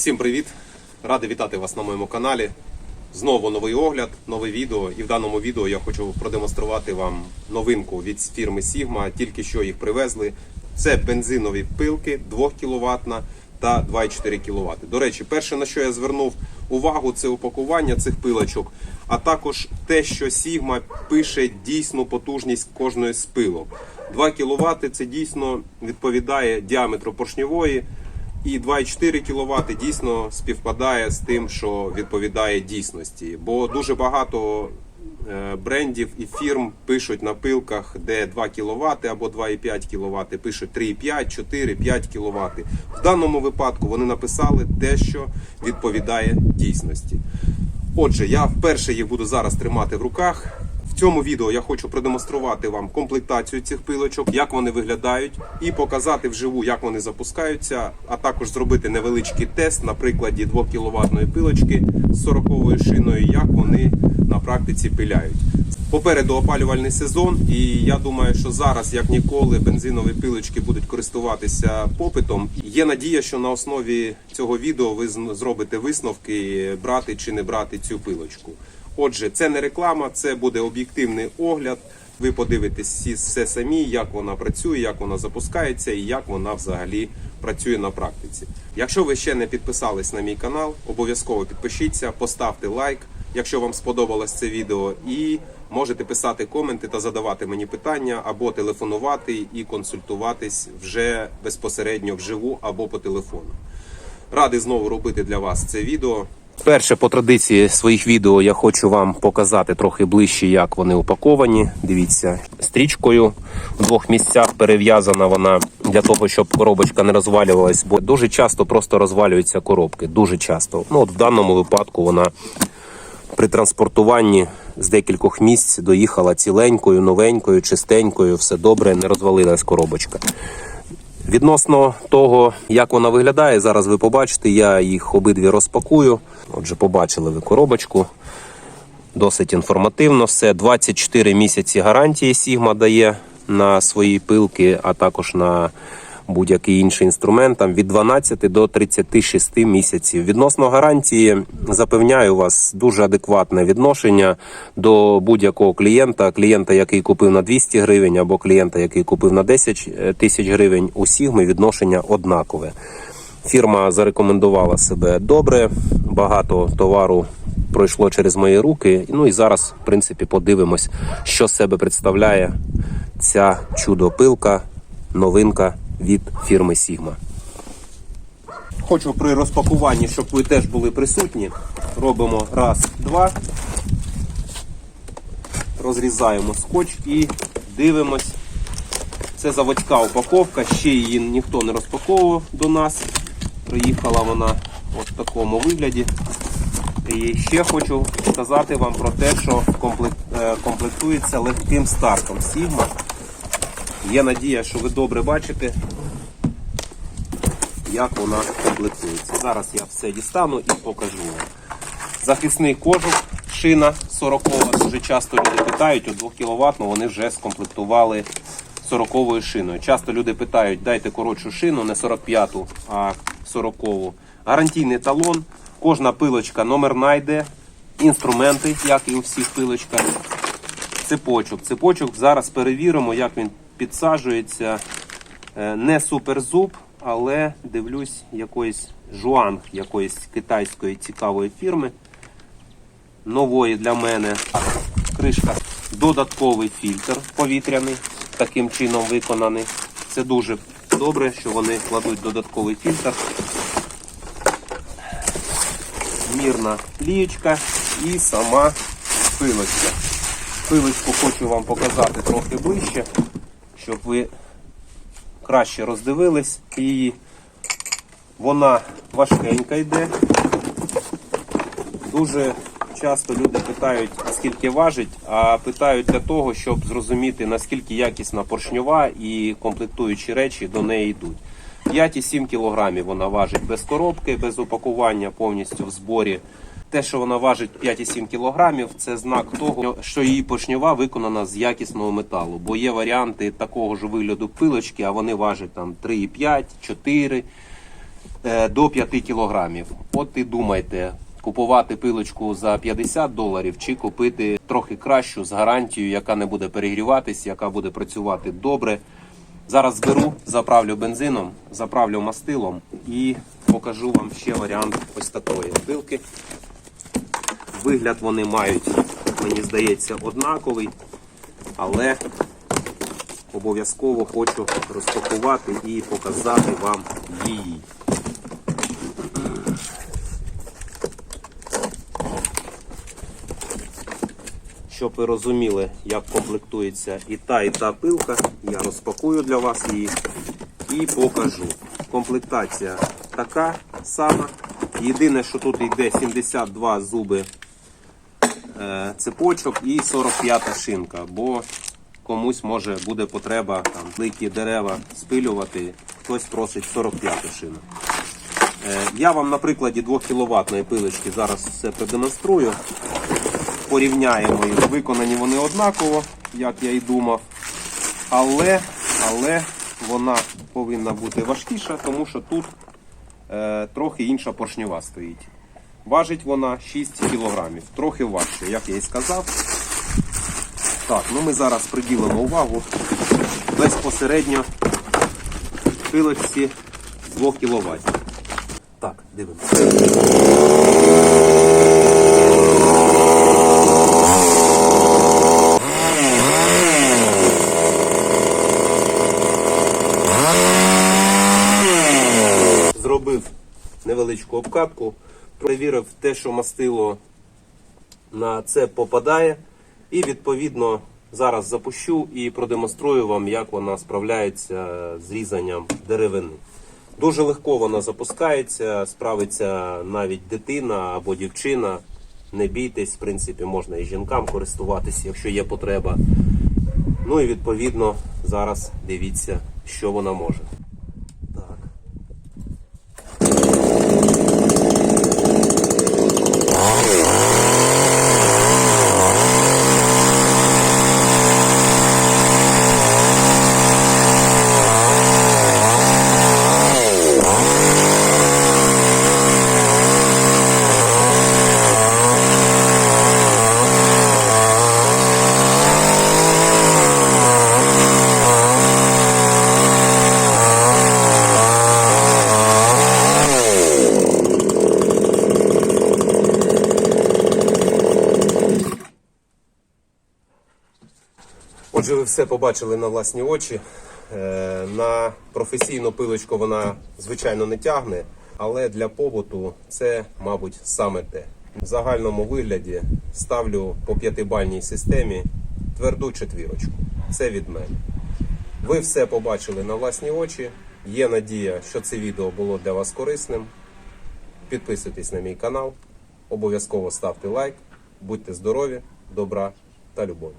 Всім привіт! Радий вітати вас на моєму каналі. Знову новий огляд, нове відео. І в даному відео я хочу продемонструвати вам новинку від фірми Sigma. Тільки що їх привезли. Це бензинові пилки 2 кВт та 2,4 кВт. До речі, перше на що я звернув увагу, це упакування цих пилочок, а також те, що Sigma пише дійсну потужність кожної з пилок. 2 кВт це дійсно відповідає діаметру поршньової. І 2,4 кВт дійсно співпадає з тим, що відповідає дійсності. Бо дуже багато е, брендів і фірм пишуть на пилках, де 2 кВт або 2,5 кВт, пишуть 3,5, 4, 5 кВт. В даному випадку вони написали те, що відповідає дійсності. Отже, я вперше їх буду зараз тримати в руках. В цьому відео я хочу продемонструвати вам комплектацію цих пилочок, як вони виглядають, і показати вживу, як вони запускаються, а також зробити невеличкий тест на прикладі 2 кВт пилочки з 40 шиною, як вони на практиці пиляють. Попереду опалювальний сезон, і я думаю, що зараз, як ніколи, бензинові пилочки будуть користуватися попитом. Є надія, що на основі цього відео ви зробите висновки, брати чи не брати цю пилочку. Отже, це не реклама, це буде об'єктивний огляд. Ви подивитесь все самі, як вона працює, як вона запускається і як вона взагалі працює на практиці. Якщо ви ще не підписались на мій канал, обов'язково підпишіться, поставте лайк, якщо вам сподобалось це відео, і можете писати коменти та задавати мені питання або телефонувати і консультуватись вже безпосередньо вживу або по телефону. Радий знову робити для вас це відео. Перше, по традиції своїх відео я хочу вам показати трохи ближче, як вони упаковані. Дивіться, стрічкою в двох місцях перев'язана вона для того, щоб коробочка не розвалювалась, бо дуже часто просто розвалюються коробки. Дуже часто. Ну от в даному випадку вона при транспортуванні з декількох місць доїхала ціленькою, новенькою, чистенькою, все добре, не розвалилась коробочка. Відносно того, як вона виглядає, зараз ви побачите, я їх обидві розпакую. Отже, побачили ви коробочку. Досить інформативно все. 24 місяці гарантії Sigma дає на свої пилки, а також на будь-який інший інструмент там від 12 до 36 місяців. Відносно гарантії запевняю вас дуже адекватне відношення до будь-якого клієнта. Клієнта, який купив на 200 гривень, або клієнта, який купив на 10 тисяч гривень. У Sigma відношення однакове. Фірма зарекомендувала себе добре, багато товару пройшло через мої руки. Ну і зараз, в принципі, подивимось, що себе представляє ця чудо-пилка, новинка від фірми Sigma. Хочу при розпакуванні, щоб ви теж були присутні. Робимо раз, два. Розрізаємо скотч і дивимось. Це заводська упаковка, ще її ніхто не розпаковував до нас. Приїхала вона в такому вигляді. І ще хочу сказати вам про те, що е, комплектується легким стартом Sigma. Є надія, що ви добре бачите, як вона комплектується. Зараз я все дістану і покажу вам. Захисний кожух, шина 40 Дуже часто люди питають, у 2 кВт вони вже скомплектували 40 шиною. Часто люди питають, дайте коротшу шину, не 45-ту, а 40-ту. Гарантійний талон, кожна пилочка номерна йде, інструменти, як і у всіх пилочках. Цепочок. Цепочок зараз перевіримо, як він підсаджується. Е, Не суперзуб, але дивлюсь якоїсь жуанг, якоїсь китайської цікавої фірми. Нової для мене кришка. Додатковий фільтр повітряний, таким чином виконаний. Це дуже добре, що вони кладуть додатковий фільтр. Мірна плієчка і сама пилочка. Пилочку хочу вам показати трохи ближче, щоб ви краще роздивились її. Вона важкенька йде. Дуже часто люди питають, скільки важить, а питають для того, щоб зрозуміти, наскільки якісна поршньова і комплектуючі речі до неї йдуть. 5,7 кг вона важить без коробки, без упакування, повністю в зборі. Те, що вона важить 5,7 кг, це знак того, що її поршньова виконана з якісного металу. Бо є варіанти такого ж вигляду пилочки, а вони важать там 3,5, 4. е, до 5 кілограмів. От і думайте, купувати пилочку за 50 доларів чи купити трохи кращу з гарантією, яка не буде перегріватись, яка буде працювати добре. Зараз зберу, заправлю бензином, заправлю мастилом і покажу вам ще варіант ось такої пилки. Вигляд вони мають, мені здається, однаковий, але обов'язково хочу розпакувати і показати вам її. Щоб ви розуміли, як комплектується і та, і та пилка, я розпакую для вас її і покажу. Комплектація така сама. Єдине, що тут йде 72 зуби цепочок і 45-та шинка, бо комусь може буде потреба там великі дерева спилювати, хтось просить 45 шину. Е, я вам на прикладі 2 кВт пилочки зараз все продемонструю. Порівняємо їх. Виконані вони однаково, як я і думав. Але, але вона повинна бути важкіша, тому що тут е, трохи інша поршнева стоїть. Важить вона 6 кг, трохи важче, як я і сказав. Так, ну ми зараз приділимо увагу безпосередньо пилочці 2 кВт. Так, дивимося. Зробив невеличку обкатку, перевірив те, що мастило на це попадає. І відповідно зараз запущу і продемонструю вам, як вона справляється з різанням деревини. Дуже легко вона запускається, справиться навіть дитина або дівчина. Не бійтесь, в принципі, можна і жінкам користуватися, якщо є потреба. Ну і відповідно зараз дивіться, що вона може. Отже, ви все побачили на власні очі. Е, На професійну пилочку вона, звичайно, не тягне, але для побуту це, мабуть, саме те. В загальному вигляді ставлю по п'ятибальній системі тверду четвірочку. Це від мене. Ви все побачили на власні очі. Є надія, що це відео було для вас корисним. Підписуйтесь на мій канал, обов'язково ставте лайк, будьте здорові, добра та любові.